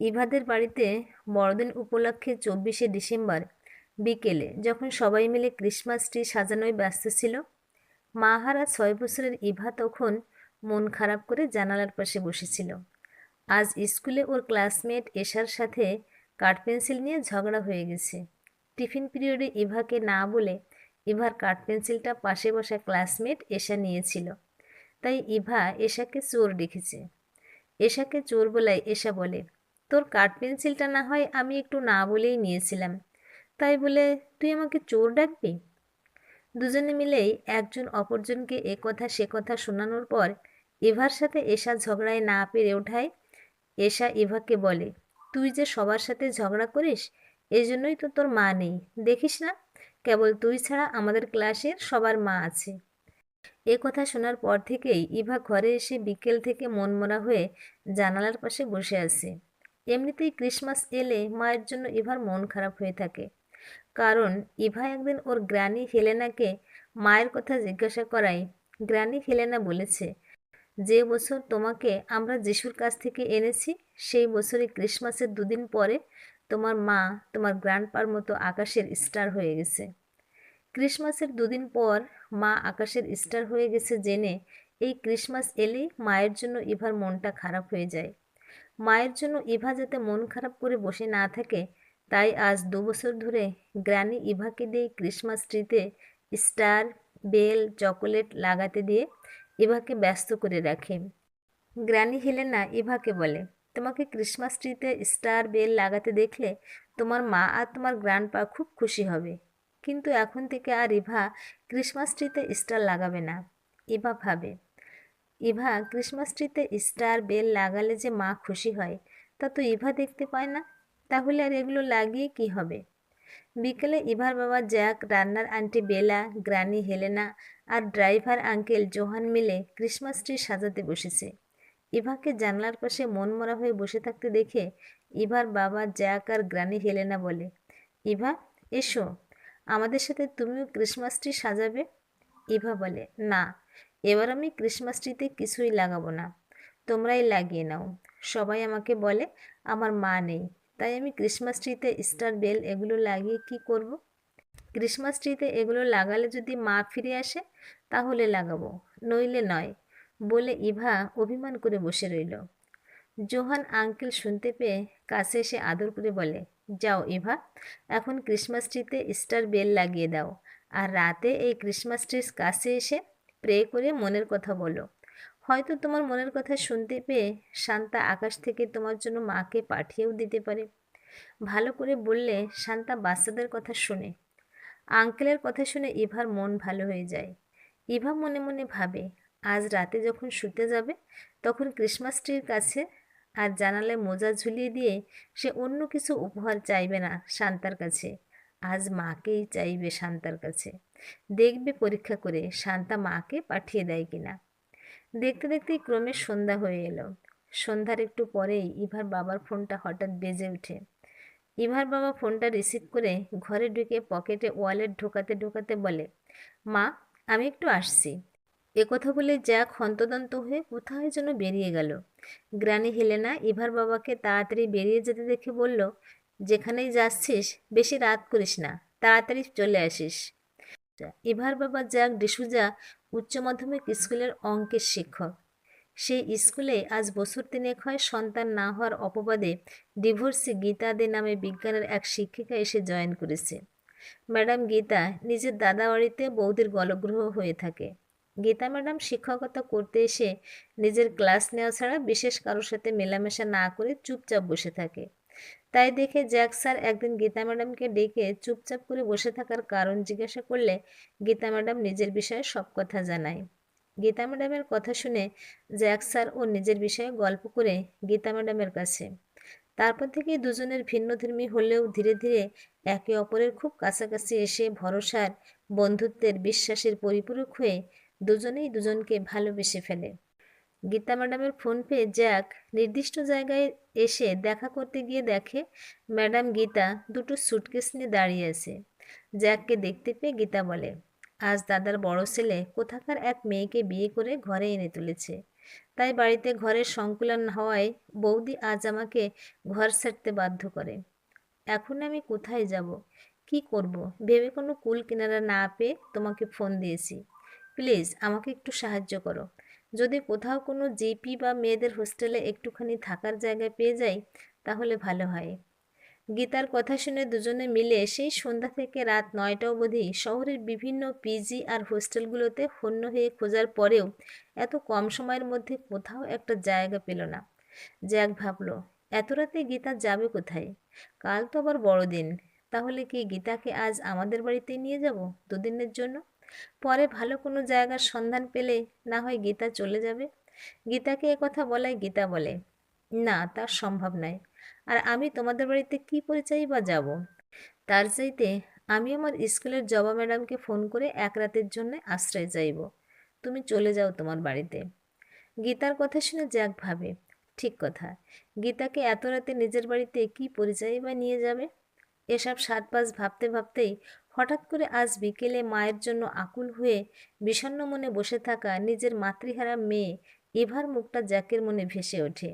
ইভাদের বাড়িতে বড়দিন উপলক্ষে চব্বিশে ডিসেম্বর বিকেলে যখন সবাই মিলে ক্রিসমাস ট্রি সাজানোয় ব্যস্ত ছিল, মাহারা ছয় বছরের ইভা তখন মন খারাপ করে জানালার পাশে বসেছিল। আজ স্কুলে ওর ক্লাসমেট এশার সাথে কাঠ পেন্সিল নিয়ে ঝগড়া হয়ে গেছে। টিফিন পিরিয়ডে ইভাকে না বলে ইভার কাঠ পেন্সিলটা পাশে বসা ক্লাসমেট এশা নিয়েছিল। তাই ইভা এশাকে চোর ডেকেছে। এশাকে চোর বলায় এশা বলে তোর কাঠ পেন্সিলটা না হয় আমি একটু না বলেই নিয়েছিলাম। তাই বলে, তুই আমাকে চোর ডাকবি? দুজনে মিলেই একজন অপরজনকে এ কথা সে কথা শোনানোর পর ইভার সাথে এশা ঝগড়ায় না পেরে ওঠায়। এশা ইভাকে বলে, তুই যে সবার সাথে ঝগড়া করিস এই জন্যই তো তোর মা নেই। দেখিস না, কেবল তুই ছাড়া আমাদের ক্লাসের সবার মা আছে। এ কথা শোনার পর থেকেই ইভা ঘরে এসে বিকেল থেকে মনমরা হয়ে জানালার পাশে বসে আছে। এমনিতেই ক্রিসমাস এলে মায়ের জন্য ইভার মন খারাপ হয়ে থাকে। কারণ ইভা একদিন ওর গ্র্যানি হেলেনাকে মায়ের কথা জিজ্ঞাসা করায় গ্র্যানি হেলেনা বলেছে, যে বছর তোমাকে আমরা যিশুর কাছ থেকে এনেছি, সেই বছরে ক্রিসমাসের দুদিন পরে তোমার মা তোমার গ্র্যান্ডপার মতো আকাশের স্টার হয়ে গেছে। ক্রিসমাসের দুদিন পর মা আকাশের স্টার হয়ে গেছে জেনে এই ক্রিসমাস এলেই মায়ের জন্য ইভার মনটা খারাপ হয়ে যায়। মায়ের জন্য ইভা যাতে মন খারাপ করে বসে না থাকে, তাই আজ দু বছর ধরে গ্র্যানি ইভাকে দিয়ে ক্রিসমাস ট্রিতে স্টার, বেল, চকোলেট লাগাতে দিয়ে ইভাকে ব্যস্ত করে রাখে। গ্র্যানি হেলেনা ইভাকে বলে, তোমাকে ক্রিসমাস ট্রিতে স্টার, বেল লাগাতে দেখলে তোমার মা আর তোমার গ্র্যান্ডপা খুব খুশি হবে। কিন্তু এখন থেকে আর ইভা ক্রিসমাস ট্রিতে স্টার লাগাবে না। ইভা ভাবে। ইভা ক্রিসমাস ট্রিতে স্টার বেল লাগালে যে মা খুশি হয়, তা তো ইভা দেখতে পায় না। তাহলে আর এগুলো লাগিয়ে কি হবে? বিকেলে ইভার বাবা জ্যাক, রান্নার আন্টি বেলা, গ্রানি হেলেনা আর ড্রাইভার আঙ্কেল জোহান মিলে ক্রিসমাস ট্রি সাজাতে বসেছে। ইভাকে জানলার পাশে মনমরা হয়ে বসে থাকতে দেখে ইভার বাবা জ্যাক আর গ্রানি হেলেনা বলে, ইভা, এসো। আমাদের সাথে তুমিও ক্রিসমাস ট্রি সাজাবে? ইভা বলে, না। এবার আমি ক্রিসমাস ট্রিতে কিছুই লাগাবো না। তোমরাই লাগিয়ে নাও। সবাই আমাকে বলে, আমার মা নেই। তাই আমি ক্রিসমাস ট্রিতে স্টার বেল এগুলো লাগিয়ে কি করব। ক্রিসমাস ট্রিতে এগুলো লাগালে যদি মা ফিরে আসে, তাহলে লাগাবো। নইলে নয়, বলে ইভা অভিমান করে বসে রইল। জোহান আঙ্কেল শুনতে পেয়ে কাছে এসে আদর করে বলে, যাও ইভা, এখন ক্রিসমাস ট্রিতে স্টার বেল লাগিয়ে দাও। আর রাতে এই ক্রিসমাস ট্রির কাছে এসে প্রে করে মনের কথা বলো। হয়তো তোমার মনের কথা শুনতে পেয়ে শান্তা আকাশ থেকে তোমার জন্য মাকে পাঠিয়েও দিতে পারে। ভালো করে বললে শান্তা বাচ্চাদের কথা শুনে। আঙ্কেলের কথা শুনে ইভার মন ভালো হয়ে যায়। ইভা মনে মনে ভাবে, আজ রাতে যখন শুতে যাবে, তখন ক্রিসমাস ট্রির কাছে আর জানালায় মোজা ঝুলিয়ে দিয়ে সে অন্য কিছু উপহার চাইবে না শান্তার কাছে। আজ মাকেই চাইবে শান্তার কাছে। দেখবে পরীক্ষা করে শান্তা মাকে পাঠিয়ে দেয় কিনা। দেখতে দেখতেই ক্রমে সন্ধ্যা হয়ে এলো। সন্ধ্যার একটু পরেই ইভার বাবার ফোনটা হঠাৎ বেজে ওঠে। ইভার বাবা ফোনটা রিসিভ করে ঘরে ঢুকে পকেটে ওয়ালেট ঢোকাতে ঢোকাতে বলে, মা, আমি একটু আসছি। একথা বলে জ্যাক হন্তদন্ত হয়ে কোথায় যেন বেরিয়ে গেল। গ্রানি হেলেনা ইভার বাবাকে তাড়াতাড়ি বেরিয়ে যেতে দেখে বলল যেখানেই যাচ্ছিস, বেশি রাত করিস না, তাড়াতাড়ি চলে আসিস। ইভার বাবা জ্যাক ডিসুজা উচ্চ মাধ্যমিক স্কুলের অঙ্কের শিক্ষক। সেই স্কুলে আজ বছর তিনেক হয় সন্তান না হওয়ার অপবাদে ডিভোর্সি গীতা দে নামে বিজ্ঞানের এক শিক্ষিকা এসে জয়েন করেছে। ম্যাডাম গীতা নিজের দাদা বাড়িতে বৌদির গলগ্রহ হয়ে থাকে। গীতা ম্যাডাম শিক্ষকতা করতে এসে নিজের ক্লাস নেওয়া ছাড়া বিশেষ কারোর সাথে মেলামেশা না করে চুপচাপ বসে থাকে। তাই দেখে জ্যাক স্যার একদিন গীতা ম্যাডামকে ডেকে চুপচাপ করে বসে থাকার কারণ জিজ্ঞাসা করলে গীতা ম্যাডাম নিজের বিষয়ে সব কথা জানায়। গীতা ম্যাডামের কথা শুনে জ্যাক স্যার ও নিজের বিষয়ে গল্প করে গীতা ম্যাডামের কাছে। তারপর থেকে দুজনের ভিন্নধর্মী হলেও ধীরে ধীরে একে অপরের খুব কাছাকাছি এসে ভরসার, বন্ধুত্বের, বিশ্বাসের পরিপূরক হয়ে দুজনেই দুজনকে ভালোবেসে ফেলে। গীতা ম্যাডামের ফোন পেয়ে জ্যাক নির্দিষ্ট জায়গায় এসে দেখা করতে গিয়ে দেখে, ম্যাডাম গীতা, দুটো সুটকেস নিয়ে দাঁড়িয়ে আছে। জ্যাককে দেখতে পেয়ে গীতা বলে, আজ দাদার বড় ছেলে কোথাকার এক মেয়েকে বিয়ে করে ঘরে এনে তুলেছে। তাই বাড়িতে ঘরের সংকুলন হওয়ায় বৌদি আজ আমাকে ঘর ছাড়তে বাধ্য করে। এখন আমি কোথায় যাব? কি করব? ভেবে কোনো কুল কিনারা না পেয়ে তোমাকে ফোন দিয়েছি। প্লিজ আমাকে একটু সাহায্য করো। যদি কোথাও কোনো জিপি বা মেয়েদের হোস্টেলে একটুখানি থাকার জায়গা পেয়ে যাই, তাহলে ভালো হয়। গীতার কথা শুনে দুজনে মিলে সেই সন্ধ্যা থেকে রাত নয়টা অবধি শহরের বিভিন্ন পিজি আর হোস্টেলগুলোতে হন্য হয়ে খোঁজার পরেও এত কম সময়ের মধ্যে কোথাও একটা জায়গা পেল না। জ্যাক ভাবল, এত রাতে গীতা যাবে কোথায়? কাল তো আবার বড়দিন, তাহলে কি গীতাকে আজ আমাদের বাড়িতে নিয়ে যাব দুদিনের জন্য? পরে ভালো কোনো জায়গার সন্ধান পেলে না হয় গীতা চলে যাবে। গীতাকে কথা বলায় গীতা বলে, না, তা সম্ভব নয়। আর আমি তোমাদের বাড়িতে কি পরিচয় বা যাব? তার চাইতে আমি আমার স্কুলের জবা ম্যাডামকে ফোন করে এক রাতের জন্য আশ্রয় চাইব। তুমি চলে যাও তোমার বাড়িতে। গীতার কথা শুনে জ্যাক ভাবে, ঠিক কথা। গীতাকে এত রাতে নিজের বাড়িতে কি পরিচয় বা নিয়ে যাবে? এসব সাত পাঁচ ভাবতে ভাবতেই হঠাৎ করে আজ বিকেলে মায়ের জন্য আকুল হয়ে বিষণ্ণ মনে বসে থাকা নিজের মাতৃহারা মেয়ে এভার মুখটা জ্যাকের মনে ভেসে ওঠে।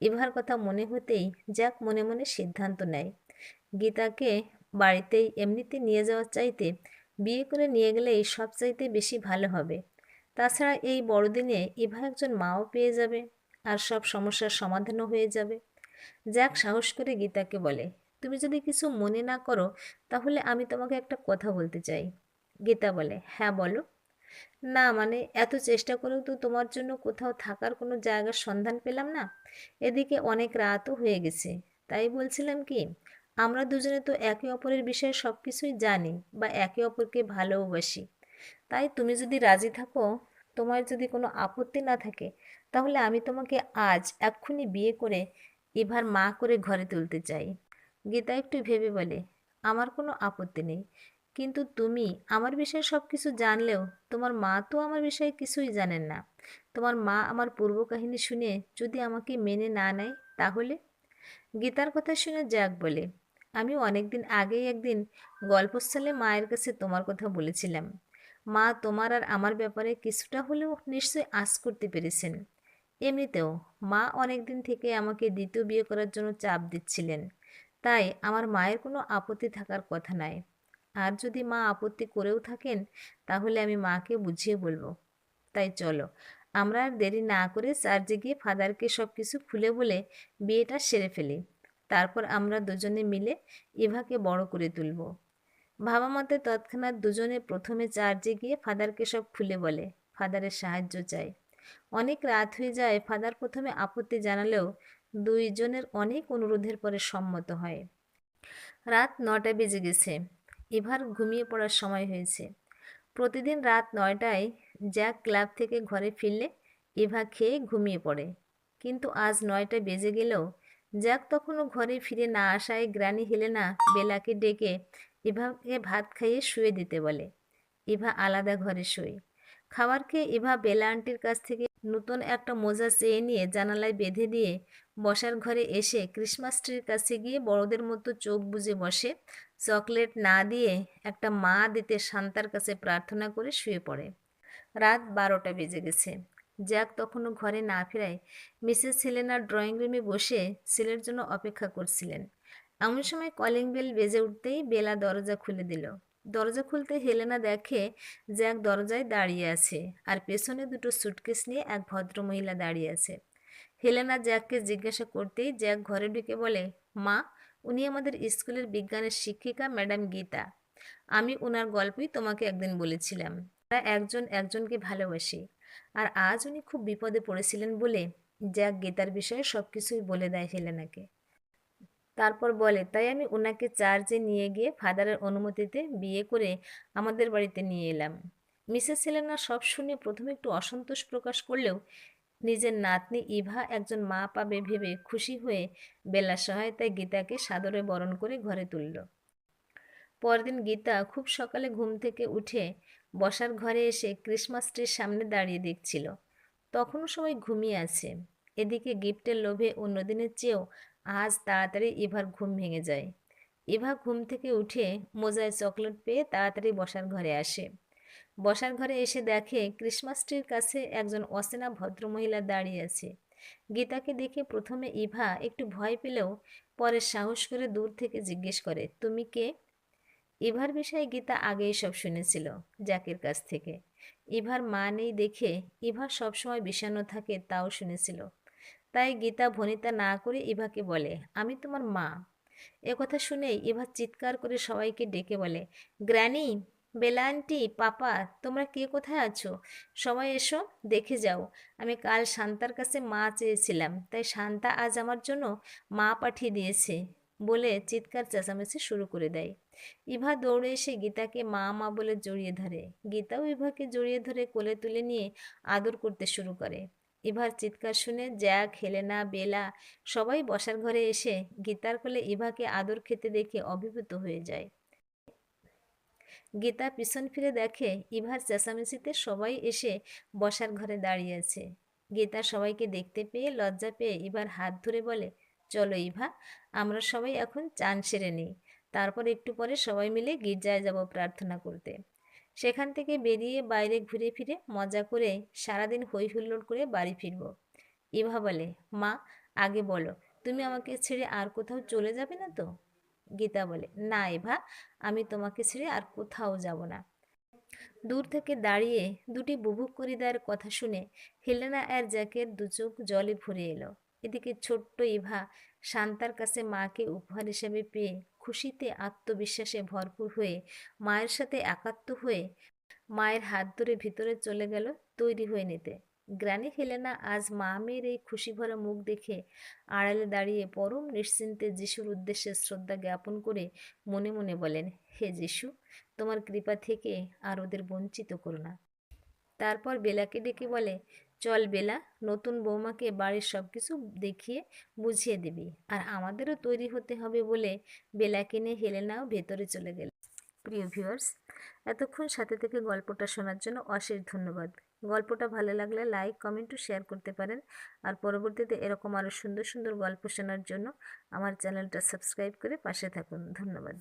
এভার কথা মনে হতেই জ্যাক মনে মনে সিদ্ধান্ত নেয়। গীতাকে বাড়িতেই এমনিতে নিয়ে যাওয়ার চাইতে বিয়ে করে নিয়ে গেলেই সব চাইতে বেশি ভালো হবে। তাছাড়া এই বড়দিনে ইভা একজন মাও পেয়ে যাবে আর সব সমস্যার সমাধানও হয়ে যাবে। জ্যাক সাহস করে গীতাকে বলে তুমি যদি কিছু মনে না করো, তাহলে আমি তোমাকে একটা কথা বলতে চাই। গীতা বলে হ্যাঁ বলো। না মানে এত চেষ্টা করেও তো তোমার জন্য কোথাও থাকার কোনো জায়গার সন্ধান পেলাম না। এদিকে অনেক রাতও হয়ে গেছে। তাই বলছিলাম কি, আমরা দুজনে তো একে অপরের বিষয়ে সব কিছুই জানি বা একে অপরকে ভালোবাসি। তাই তুমি যদি রাজি থাকো, তোমার যদি কোনো আপত্তি না থাকে, তাহলে আমি তোমাকে আজ এক্ষুনি বিয়ে করে এবার মা করে ঘরে তুলতে চাই। গীতা একটু ভেবে বলে, আমার কোনো আপত্তি নেই। কিন্তু তুমি আমার বিষয়ে সব কিছু জানলেও তোমার মা তো আমার বিষয়ে কিছুই জানেন না। তোমার মা আমার পূর্ব কাহিনী শুনে যদি আমাকে মেনে না নেয় তাহলে? গীতার কথা শুনে জ্যাক বলে, আমি অনেকদিন আগেই একদিন গল্পস্থলে মায়ের কাছে তোমার কথা বলেছিলাম। মা তোমার আর আমার ব্যাপারে কিছুটা হলেও নিশ্চয়ই আশ করতে পেরেছেন। এমনিতেও মা অনেকদিন থেকে আমাকে দ্বিতীয় বিয়ে করার জন্য চাপ দিচ্ছিলেন। তাই আমার মায়ের কোনো আপত্তি থাকার কথা নয় আর যদি মা আপত্তি করেও থাকেন, তাহলে আমি মাকে বুঝিয়ে বলব। তাই চলো, আমরা আর দেরি না করে চার্জে গিয়ে ফাদারকে সব কিছু খুলে বলে বিয়েটা সেরে ফেলি। তারপর আমরা দুজনে মিলে ইভাকে বড় করে তুলব। ভাবা মতে তৎক্ষণাৎ দুজনে প্রথমে চার্জে গিয়ে ফাদারকে সব খুলে বলে, ফাদারের সাহায্য চায় অনেক রাত হয়ে যায়, ফাদার প্রথমে আপত্তি জানালেও দুইজনের অনেক অনুরোধের পরে সম্মত হয়। রাত নটা বেজে গেছে। এবার ঘুমিয়ে পড়ার সময় হয়েছে। প্রতিদিন রাত নয়টায় জ্যাক ক্লাব থেকে ঘরে ফিরলে এভা খেয়ে ঘুমিয়ে পড়ে। কিন্তু আজ নয়টা বেজে গেলেও জ্যাক তখনও ঘরে ফিরে না আসায় গ্রানি হেলেনা বেলাকে ডেকে এভাকে ভাত খাইয়ে শুয়ে দিতে বলে। এভা আলাদা ঘরে শোয়। খাবার খেয়ে এভা বেলা আন্টির কাছ থেকে নতুন একটা মোজা চেয়ে নিয়ে জানালায় বেঁধে দিয়ে বসার ঘরে এসে ক্রিসমাস ট্রির কাছে গিয়ে বড়দের মতো চোখ বুজে বসে। চকলেট না দিয়ে একটা মা দিতে শান্তার কাছে প্রার্থনা করে শুয়ে পড়ে। রাত বারোটা বেজে গেছে। জ্যাক তখনও ঘরে না ফেরায় মিসেস সিলেনার ড্রয়িং রুমে বসে ছেলের জন্য অপেক্ষা করছিলেন। এমন সময় কলিং বেল বেজে উঠতেই বেলা দরজা খুলে দিল। দরজা খুলতে হেলেনা দেখে জ্যাক দরজায় দাঁড়িয়ে আছে আর পেছনে দুটো সুটকেস নিয়ে এক ভদ্রমহিলা দাঁড়িয়ে আছে। হেলেনা জ্যাককে জিজ্ঞাসা করতেই জ্যাক ঘরে ঢুকে বলে, মা, উনি আমাদের স্কুলের বিজ্ঞানের শিক্ষিকা ম্যাডাম গীতা। আমি ওনার গল্পই তোমাকে একদিন বলেছিলাম। তারা একজন একজনকে ভালোবাসি। আর আজ উনি খুব বিপদে পড়েছিলেন বলে জ্যাক গীতার বিষয়ে সব কিছুই বলে দেয় হেলেনাকে। তারপর বলে, তাই আমি ওনাকে চার্জে নিয়ে গিয়ে ফাদারের অনুমতিতে বিয়ে করে আমাদের বাড়িতে নিয়ে এলাম। মিসেস হেলেনা সব শুনে প্রথমে একটু অসন্তোষ প্রকাশ করলেও নিজের নাতনি ইভা একজন মা পাবে ভেবে খুশি হয়ে বেলা সহায়তায় গীতাকে সাদরে বরণ করে ঘরে তুলল। পরদিন গীতা খুব সকালে ঘুম থেকে উঠে বসার ঘরে এসে ক্রিসমাস ট্রির সামনে দাঁড়িয়ে দেখছিল। তখনও সবাই ঘুমিয়ে আছে। এদিকে গিফটের লোভে অন্যদিনের চেয়েও আজ তাড়াতাড়ি ইভার ঘুম ভেঙে যায়। ইভা ঘুম থেকে উঠে মোজায় চকলেট পেয়ে তাড়াতাড়ি বসার ঘরে আসে। বসার ঘরে এসে দেখে ক্রিসমাস ট্রির কাছে একজন অচেনা ভদ্রমহিলা দাঁড়িয়ে আছে। গীতাকে দেখে প্রথমে ইভা একটু ভয় পেলেও পরে সাহস করে দূর থেকে জিজ্ঞেস করে, তুমি কে? ইভার বিষয়ে গীতা আগেই সব শুনেছিল জ্যাকের কাছ থেকে। ইভার মা নেই দেখে ইভা সবসময় বিষণ্ণ থাকে তাও শুনেছিল। তাই গীতা ভনিতা না করে ইভাকে বলে, আমি তোমার মা। কথা শুনেই ইভা চিৎকার করে সবাইকে ডেকে বলে, গ্র্যানি, বেলা পাপা, তোমরা কে কোথায় আছো? সবাই এসো, দেখে যাও। আমি কাল শান্তার কাছে মা চেয়েছিলাম, তাই শান্তা আজ আমার জন্য মা পাঠিয়ে দিয়েছে। বলে চিৎকার চেঁচামেচি শুরু করে দেয়। ইভা দৌড়ে এসে গীতাকে মা মা বলে জড়িয়ে ধরে। গীতাও ইভাকে জড়িয়ে ধরে কোলে তুলে নিয়ে আদর করতে শুরু করে। ইভার চিৎকার শুনে জ্যাক, হেলেনা, বেলা সবাই বসার ঘরে এসে গীতার কোলে ইভাকে আদর খেতে দেখে অভিভূত হয়ে যায়। গীতা পিছন ফিরে দেখে ইভার চেঁচামেচিতে সবাই এসে বসার ঘরে দাঁড়িয়ে আছে। গীতা সবাইকে দেখতে পেয়ে লজ্জা পেয়ে ইভার হাত ধরে বলে, চলো ইভা, আমরা সবাই এখন চান সেরে নিই। তারপর একটু পরে সবাই মিলে গির্জায় যাব প্রার্থনা করতে। সেখান থেকে বেরিয়ে বাইরে ঘুরে ফিরে মজা করে সারাদিন হই হুল্লোড় করে বাড়ি ফিরব। ইভা বলে, মা, আগে বলো, তুমি আমাকে ছেড়ে আর কোথাও চলে যাবে না তো? গীতা বলে, না এভা আমি তোমাকে ছেড়ে আর কোথাও যাব না। দূর থেকে দাঁড়িয়ে দুটি বুবুক করিদার কথা শুনে হেলেনা আর জ্যাকের দুচোখ জলে ভরে এলো। এদিকে ছোট্ট ইভা শান্তার কাছে মাকে উপহার হিসেবে পেয়ে খুশিতে আত্মবিশ্বাসে ভরপুর হয়ে মায়ের সাথে একাত্ম হয়ে মায়ের হাত ধরে ভিতরে চলে গেল তৈরি হয়ে নিতে। গ্রানি হেলেনা আজ মা মেয়ের এই খুশি ভরা মুখ দেখে আড়ালে দাঁড়িয়ে পরম নিশ্চিন্তে যিশুর উদ্দেশ্যে শ্রদ্ধা জ্ঞাপন করে মনে মনে বলেন, হে যিশু, তোমার কৃপা থেকে আর ওদের বঞ্চিত করো না। তারপর বেলাকে ডেকে বলে চল বেলা, নতুন বৌমাকে বাড়ির সব কিছু দেখিয়ে বুঝিয়ে দিবি। আর আমাদেরও তৈরি হতে হবে বলে বেলাকে নিয়ে হেলেনাও ভেতরে চলে গেল। প্রিয় ভিউয়ার্স, এতক্ষণ সাথে থেকে গল্পটা শোনার জন্য অশেষ ধন্যবাদ। গল্পটা ভালো লাগলে লাইক, কমেন্ট ও শেয়ার করতে পারেন। আর পরবর্তীতে এরকম আরও সুন্দর সুন্দর গল্প শোনার জন্য আমার চ্যানেলটা সাবস্ক্রাইব করে পাশে থাকুন। ধন্যবাদ।